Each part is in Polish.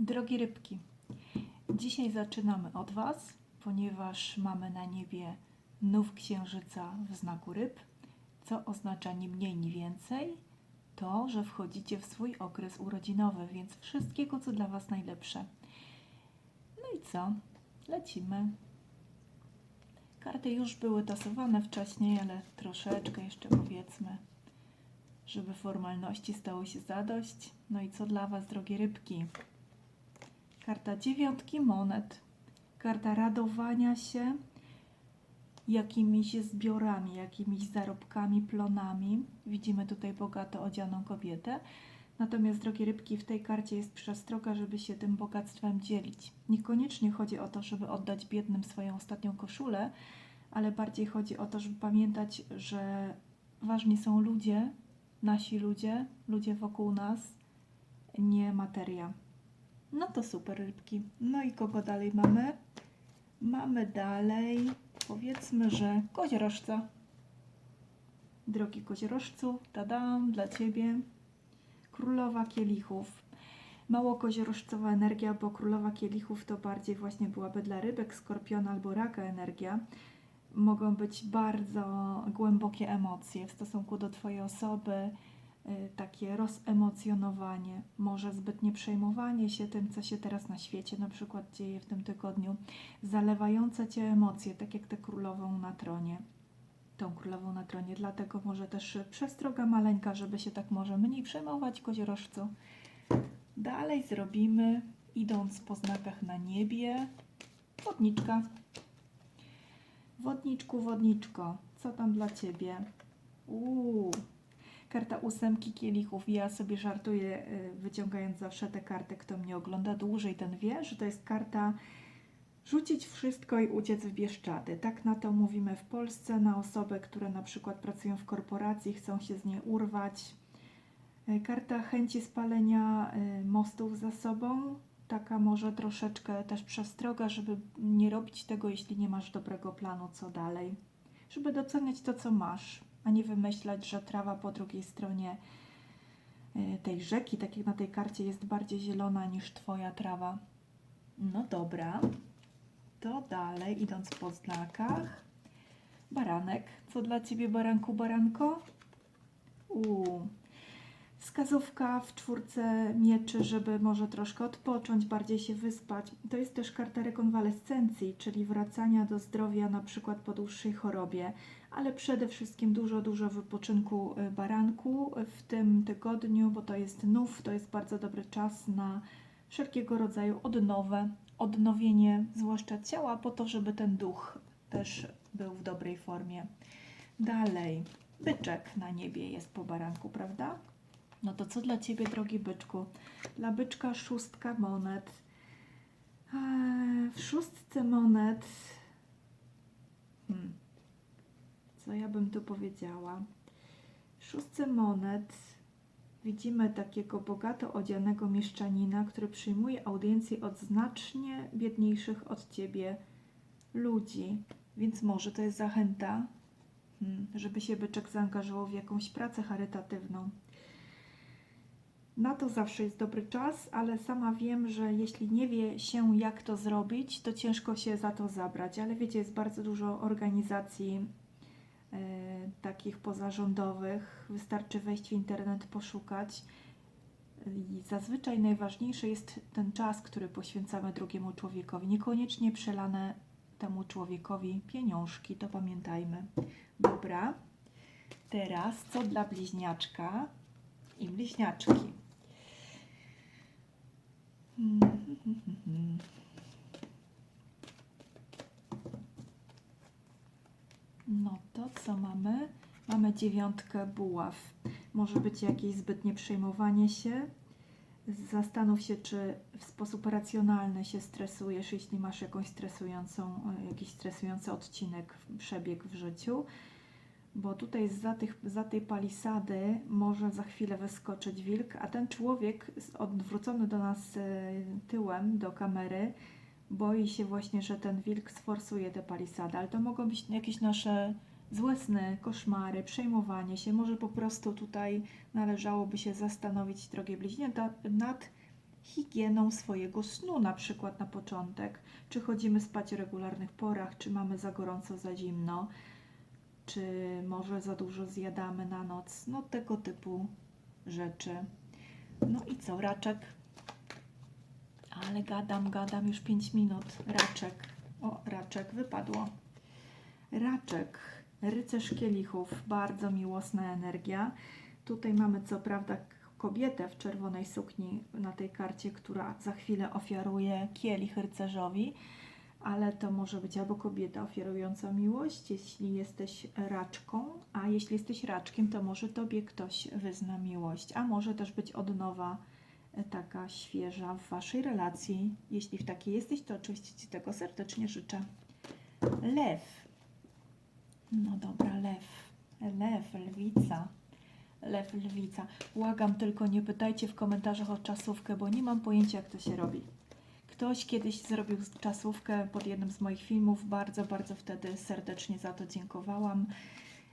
Drogie rybki, dzisiaj zaczynamy od Was, ponieważ mamy na niebie nów księżyca w znaku ryb, co oznacza ni mniej, ni więcej to, że wchodzicie w swój okres urodzinowy, więc wszystkiego, co dla Was najlepsze. No i co? Lecimy. Karty już były tasowane wcześniej, ale troszeczkę jeszcze powiedzmy, żeby formalności stało się zadość. No i co dla Was, drogie rybki? Karta dziewiątki monet. Karta radowania się jakimiś zbiorami, jakimiś zarobkami, plonami. Widzimy tutaj bogato odzianą kobietę. Natomiast, drogie rybki, w tej karcie jest przestroga, żeby się tym bogactwem dzielić. Niekoniecznie chodzi o to, żeby oddać biednym swoją ostatnią koszulę, ale bardziej chodzi o to, żeby pamiętać, że ważni są ludzie, nasi ludzie, ludzie wokół nas, nie materia. No to super rybki. No i kogo dalej mamy? Mamy dalej, powiedzmy, że koziorożca. Drogi koziorożcu, tadam, dla Ciebie. Królowa kielichów. Mało koziorożcowa energia, bo królowa kielichów to bardziej właśnie byłaby dla rybek, skorpiona albo raka energia. Mogą być bardzo głębokie emocje w stosunku do Twojej osoby, takie rozemocjonowanie, może zbytnie przejmowanie się tym, co się teraz na świecie na przykład dzieje w tym tygodniu, zalewające Cię emocje, tak jak tę królową na tronie. Tą królową na tronie, dlatego może też przestroga maleńka, żeby się tak może mniej przejmować koziorożcu. Dalej zrobimy, idąc po znakach na niebie, wodniczka. Wodniczku, wodniczko, co tam dla Ciebie? Uuu, karta ósemki kielichów. Ja sobie żartuję, y, wyciągając zawsze tę kartę. Kto mnie ogląda dłużej, ten wie, że to jest karta rzucić wszystko i uciec w Bieszczady. Tak na to mówimy w Polsce, na osoby, które na przykład pracują w korporacji, chcą się z niej urwać. Y, Karta chęci spalenia y, mostów za sobą. Taka może troszeczkę też przestroga, żeby nie robić tego, jeśli nie masz dobrego planu, co dalej. Żeby doceniać to, co masz, a nie wymyślać, że trawa po drugiej stronie y, tej rzeki, tak jak na tej karcie, jest bardziej zielona niż Twoja trawa. No dobra, to dalej, idąc po znakach. Baranek. Co dla Ciebie, baranku, baranko? Uuu. Wskazówka w czwórce mieczy, żeby może troszkę odpocząć, bardziej się wyspać. To jest też karta rekonwalescencji, czyli wracania do zdrowia na przykład po dłuższej chorobie, ale przede wszystkim dużo, dużo wypoczynku y, baranku w tym tygodniu, bo to jest nów, to jest bardzo dobry czas na wszelkiego rodzaju odnowę, odnowienie, zwłaszcza ciała, po to, żeby ten duch też był w dobrej formie. Dalej, byczek na niebie jest po baranku, prawda? No to co dla Ciebie, drogi byczku? Dla byczka szóstka monet. Eee, W szóstce monet. Hmm. Co ja bym tu powiedziała? W szóstce monet widzimy takiego bogato odzianego mieszczanina, który przyjmuje audiencję od znacznie biedniejszych od Ciebie ludzi. Więc może to jest zachęta, hmm, żeby się byczek zaangażował w jakąś pracę charytatywną. Na to zawsze jest dobry czas, ale sama wiem, że jeśli nie wie się, jak to zrobić, to ciężko się za to zabrać. Ale wiecie, jest bardzo dużo organizacji e, takich pozarządowych. Wystarczy wejść w internet, poszukać. I zazwyczaj najważniejszy jest ten czas, który poświęcamy drugiemu człowiekowi. Niekoniecznie przelane temu człowiekowi pieniążki, to pamiętajmy. Dobra. Teraz co dla bliźniaczka i bliźniaczki? No to co mamy? Mamy dziewiątkę buław. Może być jakieś zbytnie przejmowanie się. Zastanów się, czy w sposób racjonalny się stresujesz, jeśli masz jakąś stresującą, e, jakiś stresujący odcinek, przebieg w życiu bo tutaj za, tych, za tej palisady może za chwilę wyskoczyć wilk, a ten człowiek odwrócony do nas e, tyłem, do kamery, boi się właśnie, że ten wilk sforsuje tę palisadę, ale to mogą być jakieś nasze złe sny, koszmary, przejmowanie się. Może po prostu tutaj należałoby się zastanowić, drogie bliźnięta, nad higieną swojego snu, na przykład na początek. Czy chodzimy spać o regularnych porach, czy mamy za gorąco, za zimno, czy może za dużo zjadamy na noc. No tego typu rzeczy. No i co, raczek? Ale gadam, gadam już 5 minut. Raczek. O, raczek wypadło. Raczek, rycerz kielichów, bardzo miłosna energia. Tutaj mamy co prawda kobietę w czerwonej sukni na tej karcie, która za chwilę ofiaruje kielich rycerzowi, ale to może być albo kobieta ofiarująca miłość, jeśli jesteś raczką, a jeśli jesteś raczkiem, to może tobie ktoś wyzna miłość, a może też być odnowa e, taka świeża w waszej relacji. Jeśli w takiej jesteś, to oczywiście Ci tego serdecznie życzę. Lew. No dobra, lew. Lew, lwica. Lew, lwica. Błagam, tylko nie pytajcie w komentarzach o czasówkę, bo nie mam pojęcia, jak to się robi. Ktoś kiedyś zrobił czasówkę pod jednym z moich filmów. Bardzo, bardzo wtedy serdecznie za to dziękowałam.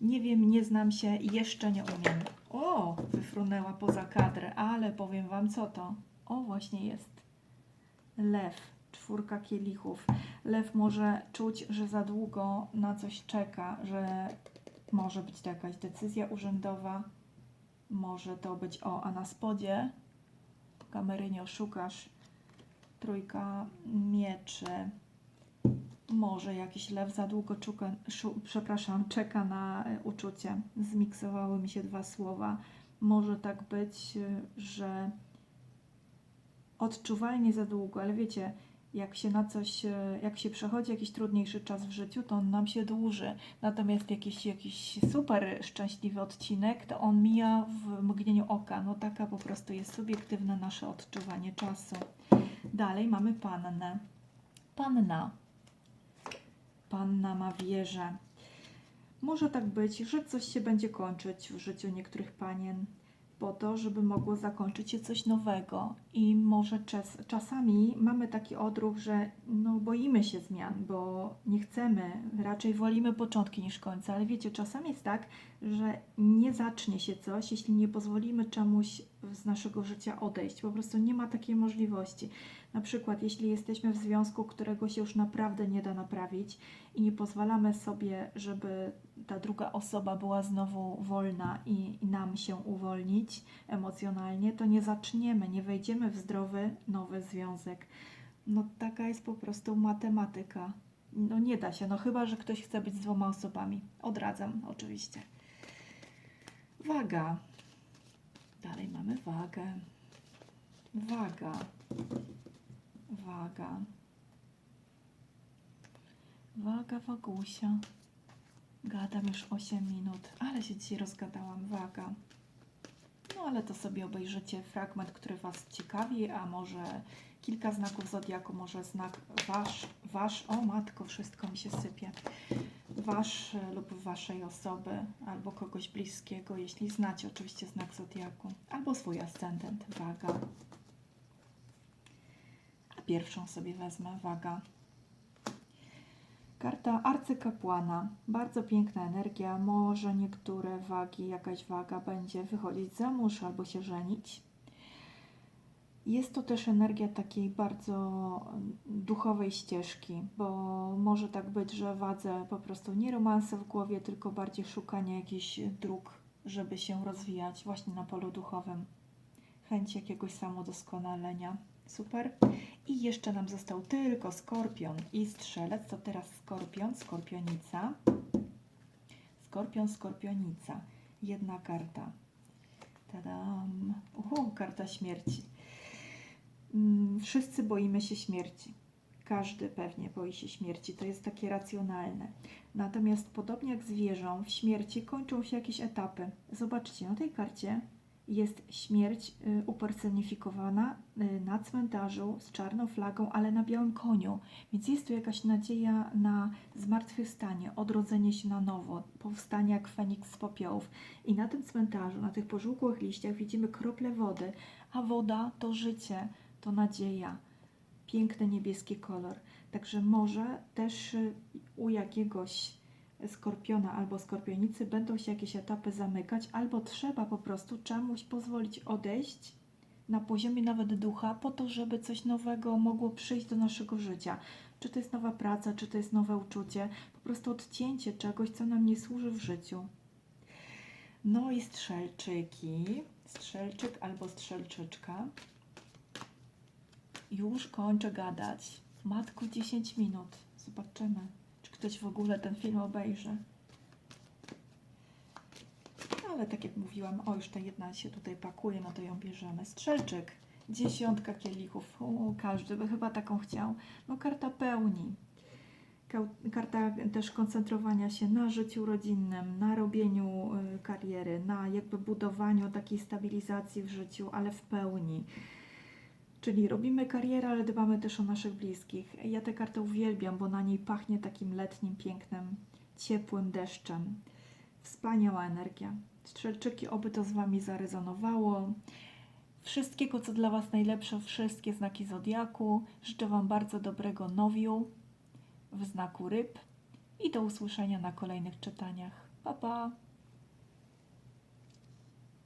Nie wiem, nie znam się i jeszcze nie umiem. O, wyfrunęła poza kadrę, ale powiem Wam co to. O, właśnie jest. Lew, czwórka kielichów. Lew może czuć, że za długo na coś czeka, że może być to jakaś decyzja urzędowa, może to być o, a na spodzie kamery nie oszukasz. Trójka mieczy. Może jakiś lew za długo czuka, szu, przepraszam, czeka na e, uczucie. Zmiksowały mi się dwa słowa. Może tak być, e, że odczuwalnie za długo, ale wiecie, jak się na coś, e, jak się przechodzi jakiś trudniejszy czas w życiu, to on nam się dłuży. Natomiast jakiś, jakiś super szczęśliwy odcinek, to on mija w mgnieniu oka. No taka po prostu jest subiektywne nasze odczuwanie czasu. Dalej mamy pannę. Panna. Panna ma wieżę. Może tak być, że coś się będzie kończyć w życiu niektórych panien po to, żeby mogło zakończyć się coś nowego. I może czas, czasami mamy taki odruch, że no, boimy się zmian, bo nie chcemy, raczej wolimy początki niż końca. Ale wiecie, czasami jest tak, że nie zacznie się coś, jeśli nie pozwolimy czemuś z naszego życia odejść. Po prostu nie ma takiej możliwości. Na przykład, jeśli jesteśmy w związku, którego się już naprawdę nie da naprawić i nie pozwalamy sobie, żeby ta druga osoba była znowu wolna i, nam się uwolnić emocjonalnie, to nie zaczniemy, nie wejdziemy w zdrowy, nowy związek. No taka jest po prostu matematyka. No nie da się, no chyba, że ktoś chce być z dwoma osobami. Odradzam, oczywiście. Waga. Dalej mamy wagę. Waga. Waga. Waga, wagusia. Gadam już 8 minut, ale się dzisiaj rozgadałam. Waga. No ale to sobie obejrzycie fragment, który Was ciekawi, a może kilka znaków zodiaku, może znak Wasz, Wasz, o matko, wszystko mi się sypie. Wasz e, lub Waszej osoby, albo kogoś bliskiego, jeśli znacie oczywiście znak zodiaku, albo swój ascendent, waga. A pierwszą sobie wezmę, waga. Karta arcykapłana. Bardzo piękna energia. Może niektóre wagi, jakaś waga będzie wychodzić za mąż albo się żenić. Jest to też energia takiej bardzo duchowej ścieżki, bo może tak być, że wadze po prostu nie romanse w głowie, tylko bardziej szukanie jakichś dróg, żeby się rozwijać właśnie na polu duchowym. Chęć jakiegoś samodoskonalenia. Super. I jeszcze nam został tylko skorpion i strzelec. To teraz skorpion, skorpionica. Skorpion, skorpionica. Jedna karta. Tadam. Uhu, karta śmierci. Mm, Wszyscy boimy się śmierci. Każdy pewnie boi się śmierci. To jest takie racjonalne. Natomiast podobnie jak z wieżą, w śmierci kończą się jakieś etapy. Zobaczcie, na tej karcie jest śmierć y, upersonifikowana y, na cmentarzu z czarną flagą, ale na białym koniu. Więc jest tu jakaś nadzieja na zmartwychwstanie, odrodzenie się na nowo, powstanie jak feniks z popiołów. I na tym cmentarzu, na tych pożółkłych liściach widzimy krople wody, a woda to życie, to nadzieja. Piękny niebieski kolor. Także może też y, u jakiegoś skorpiona albo skorpionicy będą się jakieś etapy zamykać, albo trzeba po prostu czemuś pozwolić odejść, na poziomie nawet ducha, po to, żeby coś nowego mogło przyjść do naszego życia. Czy to jest nowa praca, czy to jest nowe uczucie, po prostu odcięcie czegoś, co nam nie służy w życiu. No i strzelczyki. Strzelczyk albo strzelczyczka. Już kończę gadać. Matko, 10 minut. Zobaczymy, czy ktoś w ogóle ten film obejrzy. Ale tak jak mówiłam, o już ta jedna się tutaj pakuje, no to ją bierzemy. Strzelczyk, dziesiątka kielichów. O, każdy by chyba taką chciał. No karta pełni. Karta też koncentrowania się na życiu rodzinnym, na robieniu y, kariery, na jakby budowaniu takiej stabilizacji w życiu, ale w pełni. Czyli robimy karierę, ale dbamy też o naszych bliskich. Ja tę kartę uwielbiam, bo na niej pachnie takim letnim, pięknym, ciepłym deszczem. Wspaniała energia. Strzelczyki, oby to z Wami zarezonowało. Wszystkiego, co dla Was najlepsze, wszystkie znaki Zodiaku. Życzę Wam bardzo dobrego nowiu w znaku ryb i do usłyszenia na kolejnych czytaniach. Pa, pa!